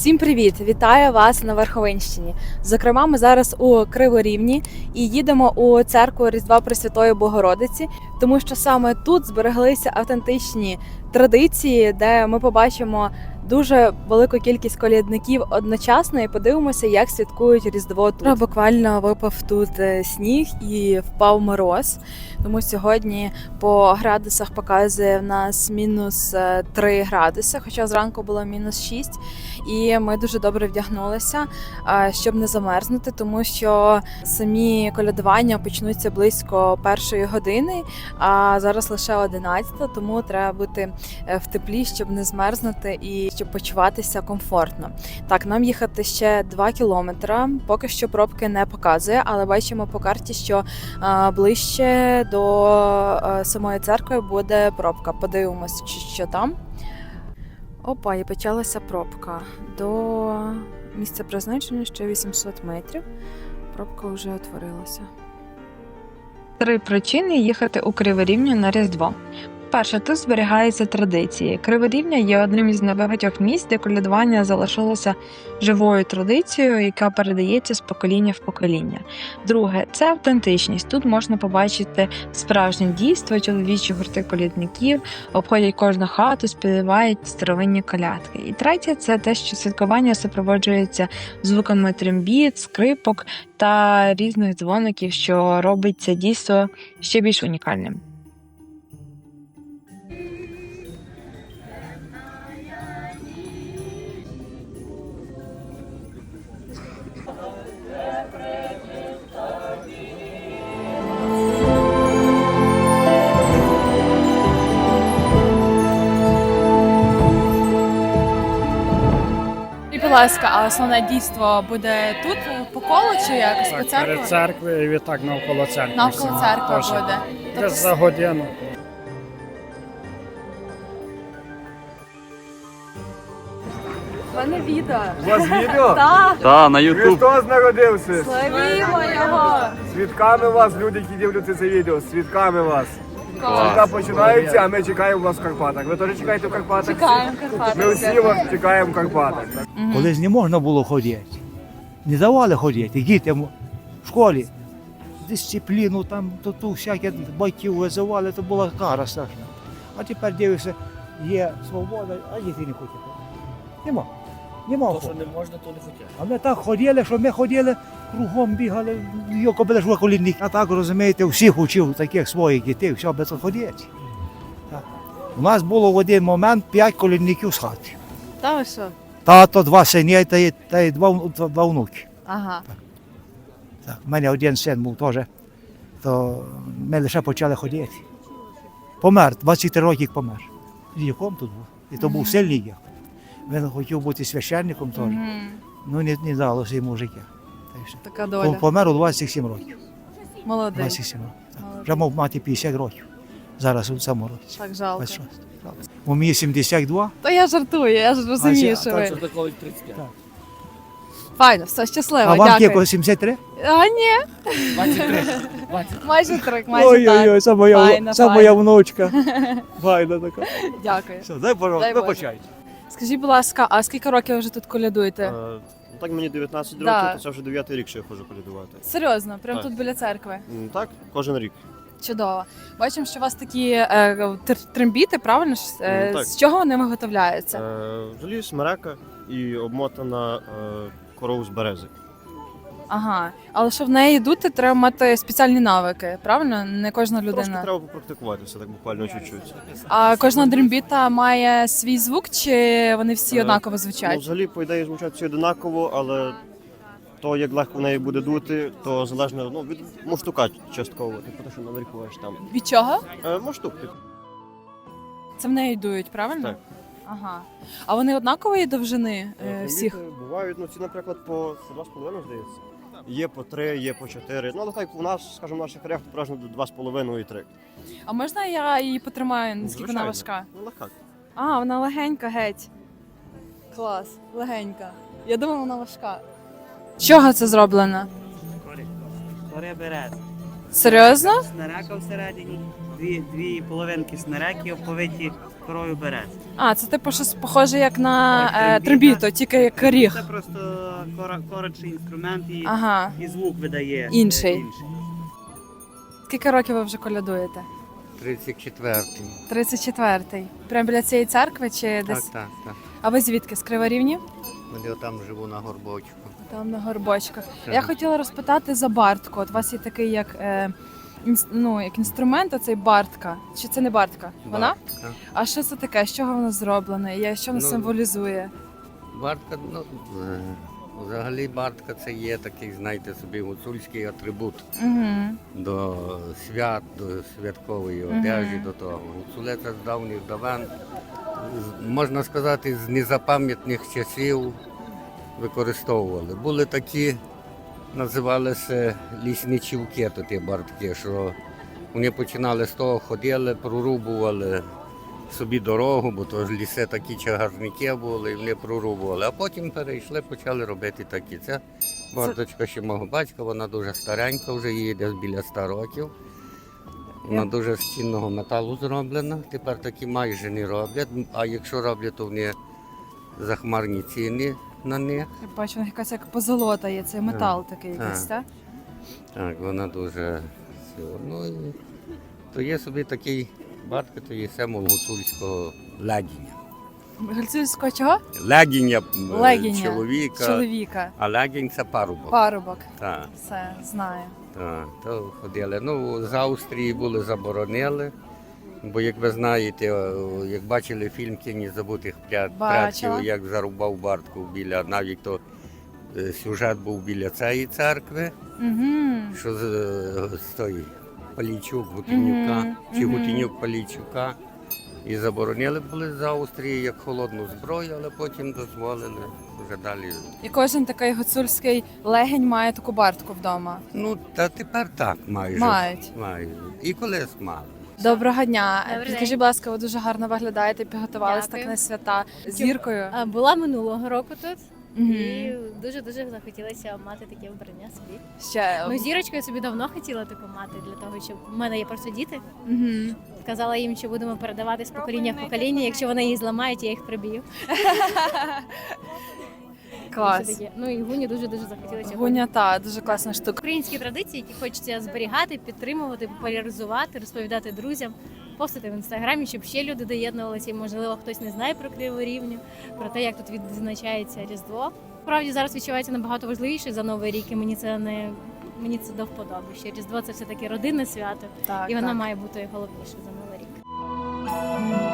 Всім привіт! Вітаю вас на Верховинщині. Зокрема, ми зараз у Криворівні і їдемо у церкву Різдва Пресвятої Богородиці, тому що саме тут збереглися автентичні традиції, де ми побачимо дуже велику кількість колядників одночасно і подивимося, як святкують Різдво тут. Буквально випав тут е, сніг і впав мороз. Тому сьогодні по градусах показує в нас мінус е, 3 градуси, хоча зранку було мінус 6. І ми дуже добре вдягнулися, е, щоб не замерзнути, тому що самі колядування почнуться близько першої години, а зараз лише 11, тому треба бути е, в теплі, щоб не змерзнути і щоб почуватися комфортно. Так, нам їхати ще 2 кілометри. Поки що пробки не показує, але бачимо по карті, що е, ближче до е, самої церкви буде пробка. Подивимось, чи що там. Опа, і почалася пробка. До місця призначення ще 800 метрів. Пробка вже утворилася. Три причини їхати у Криворівню на Різдво. Перше, тут зберігаються традиції. Криворівня є одним із небагатьох місць, де колядування залишилося живою традицією, яка передається з покоління в покоління. Друге, це автентичність. Тут можна побачити справжнє дійство, чоловічі гурти колядників, обходять кожну хату, співають старовинні колядки. І третє це те, що святкування супроводжується звуками трембіт, скрипок та різних дзвоників, що робить це дійство ще більш унікальним. Будь ласка, а основне дійство буде тут по колу чи якось по Так, церкві? перед церквою і відтак навколо церкви. Навколо церкви Теж. буде. Тобто Десь за годину. в мене відео. У вас відео? Так, Та, на Ютуб. Христос народився. славімо його! Свідками вас, люди, які дивляться це відео, свідками вас. Свідка Клас. починаються, а ми чекаємо вас в Карпатах. Ви теж чекаєте в Карпатах? Чекаємо Ми всі вас чекаємо в Карпатах. Колись не можна було ходити. Не давали ходити дітям в школі. Дисципліну, там, то, то всяке батьків визивали, то була кара страшна. А тепер дивишся, є свобода, а діти не хочуть. Нема. Нема. То, що не можна, то не хотять. А ми так ходили, що ми ходили, кругом бігали, йоко були колінник. А так розумієте, всіх учив таких своїх дітей, все без ходити. У нас було в один момент п'ять колінників з хати. Та що? Тато, два сини та, й- та й два, два внуки. Ага. Так, у мене один син був теж, то ми лише почали ходити. Помер, 23 роки помер. Діяком тут був. І то був сильний діяк. Він хотів бути священником теж. Ну не, не далося йому життя. Та й все. Така доля. Помер у 27 років. Молодець. 27 років. так. Молодець. Вже мав мати 50 років. Зараз у цьому році. Так жалко. 26. Так. У мені 72. Та я жартую, я ж розумію, А, що так, ви. Файно, все, щасливо, А вам дякую. кілько 73? А, ні. 23. Майже трик, майже так. Ой-ой-ой, це моя, Файно, це файно. моя внучка. Файна така. Дякую. Все, дай Боже, Дай Боже. вибачайте. Скажіть, будь ласка, а скільки років ви вже тут колядуєте? Е, Так мені 19 років, Да. то це вже 9 рік, що я ходжу колядувати. Серйозно, прямо Так. тут біля церкви. М, Так, кожен рік. Чудово. Бачимо, що у вас такі е, тр- трембіти, правильно ж? Е, Ну, так. З чого вони виготовляються? Е, Взагалі смерека і обмотана е, коров з берези. Ага. Але щоб в неї дути, треба мати спеціальні навики, правильно? Не кожна Трошки людина. треба попрактикуватися, так буквально чуть-чуть. А кожна дрембіта має свій звук, чи вони всі Е, однаково Ну, звучать? взагалі, по ідеї, звучать всі однаково, але то, як легко в неї буде дути, то залежно ну, від муштука частково, типу те, що наверхуєш там. Від чого? Е, Муштук, типу. Це в неї дують, правильно? Так. Ага. А вони однакової довжини е, Е, всіх? Бувають, ну ці, наприклад, по 2,5, здається. Є по три, є по чотири. Ну, але так у нас, скажімо, в наших краях переважно до 2,5 і 3. А можна я її потримаю, наскільки вона Звичайно. важка? Ну, легка. А, вона легенька геть. Клас, легенька. Я думала, вона важка. З чого це зроблено? Кори берез. Серйозно? Снаряка всередині дві, дві половинки смереки оповиті корою берез. А, це типу щось похоже як на Так, е, трембіта. тільки як Це ріг. просто кора, коротший інструмент і, Ага. і звук видає. е, Інший. Скільки років ви вже колядуєте? 34-й. 34-й. Прямо біля цієї церкви чи десь? так, так. А ви звідки? З Криворівні? Я там живу на горбочку. Там на горбочках. Так. Я хотіла розпитати за бартку. От у вас є такий як, е, інс- ну, як інструмент, оцей бартка. Чи це не бартка? Вона? Бартка. А що це таке? З чого воно зроблене? Що воно Ну, символізує? Бартка, ну, е, взагалі бартка це є такий, знаєте собі, гуцульський атрибут Угу. до свят, до святкової Мгм. одежі, до того. Гуцулеця з давніх давен, з- можна сказати, з незапам'ятних часів використовували. Були такі, називалися лісничівки, то ті бартки, що вони починали з того, ходили, прорубували собі дорогу, бо то ж ліси такі чагарники були, і вони прорубували. А потім перейшли, почали робити такі. Це бардочка ще мого батька, вона дуже старенька, вже їй десь біля 100 років. Вона дуже з цінного металу зроблена. Тепер такі майже не роблять. А якщо роблять, то вони захмарні ціни на них. Я бачу, вона якась як позолота є, це метал такий якийсь, так? Так, вона дуже. цього. Ну і то є собі такий бартка, то є символ гуцульського легіння. Гальцюйського чого? Легіння м, Легіння. чоловіка, Чоловіка. а легінь це парубок. Парубок. Так, Все, знаю. так, то ходили. Ну, з Австрії були заборонили. Бо як ви знаєте, як бачили фільм Тіні забутих пря- Бачила. як зарубав бартку біля, навіть то е, сюжет був біля цієї церкви. Угу. що з, з той Палійчук Гутинюка Мгм, чи мгм. Гутинюк Палійчука. І заборонили були з Австрії як холодну зброю, але потім дозволили вже далі. І кожен такий гуцульський легень має таку бартку вдома. Ну, та тепер так майже. Мають. Мають. І колись мали. Доброго дня. Добрий Підкажіть, день. будь ласка, ви дуже гарно виглядаєте, підготувалися так на свята з зіркою. А, Була минулого року тут Мгм. і дуже дуже захотілося мати таке вбрання собі. Ще Ну, зірочку я собі давно хотіла таку мати для того, щоб у мене є просто діти. Мгм. Казала їм, що будемо передавати з покоління в покоління. Якщо вони її зламають, я їх приб'ю. Клас. таке. Ну і гуні дуже дуже захотілося. Гуня та дуже класна штука. Українські традиції, які хочеться зберігати, підтримувати, популяризувати, розповідати друзям, постити в інстаграмі, щоб ще люди доєднувалися. І можливо хтось не знає про Криворівню, про те, як тут відзначається Різдво. Справді зараз відчувається набагато важливіше за новий рік, і мені це не мені це до вподоби. Що Різдво це все таки родинне свято, Так, і воно так. має бути головніше за новий рік.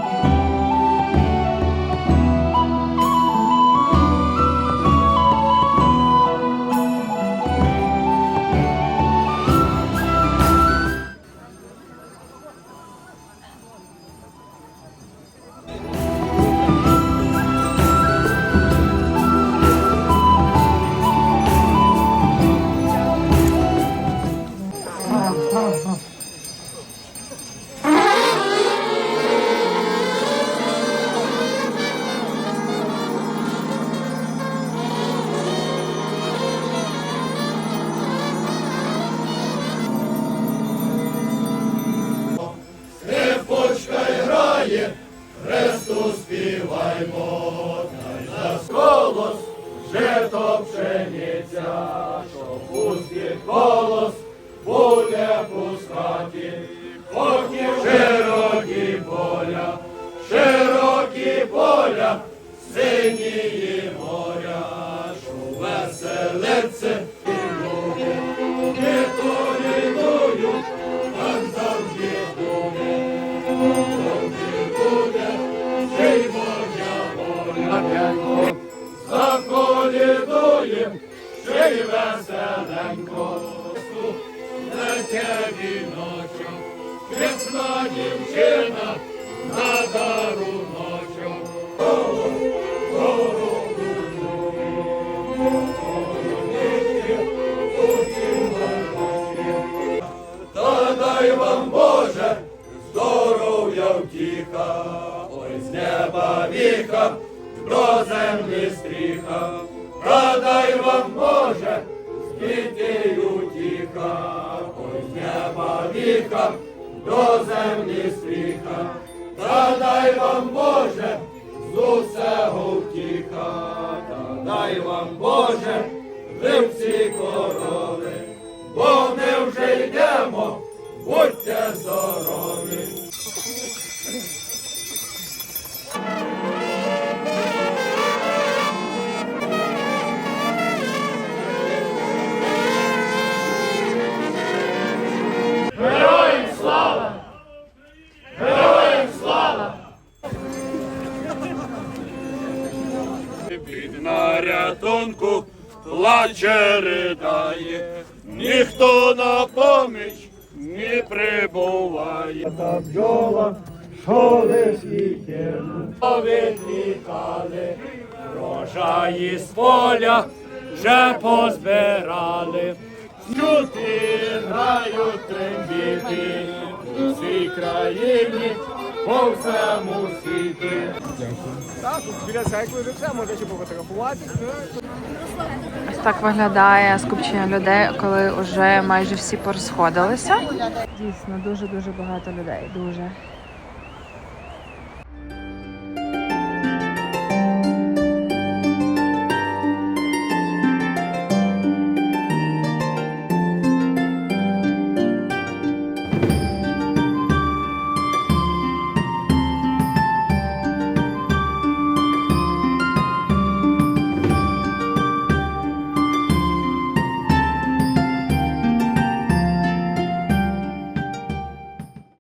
serca to przemieczasz, o pustych віка, до землі стріха, та дай вам Боже, з усього втіха, та дай вам Боже, живці корови. Ніхто на поміч не прибуває. Та бджола, що висвіте, відлітали, врожаї з поля вже позбирали. Чути грають трембіти у всій країні, по всьому світі. Так, біля церкви все, можна ще пофотографуватись. Ось так виглядає скупчення людей, коли вже майже всі порозходилися. Дійсно, дуже дуже багато людей. Дуже.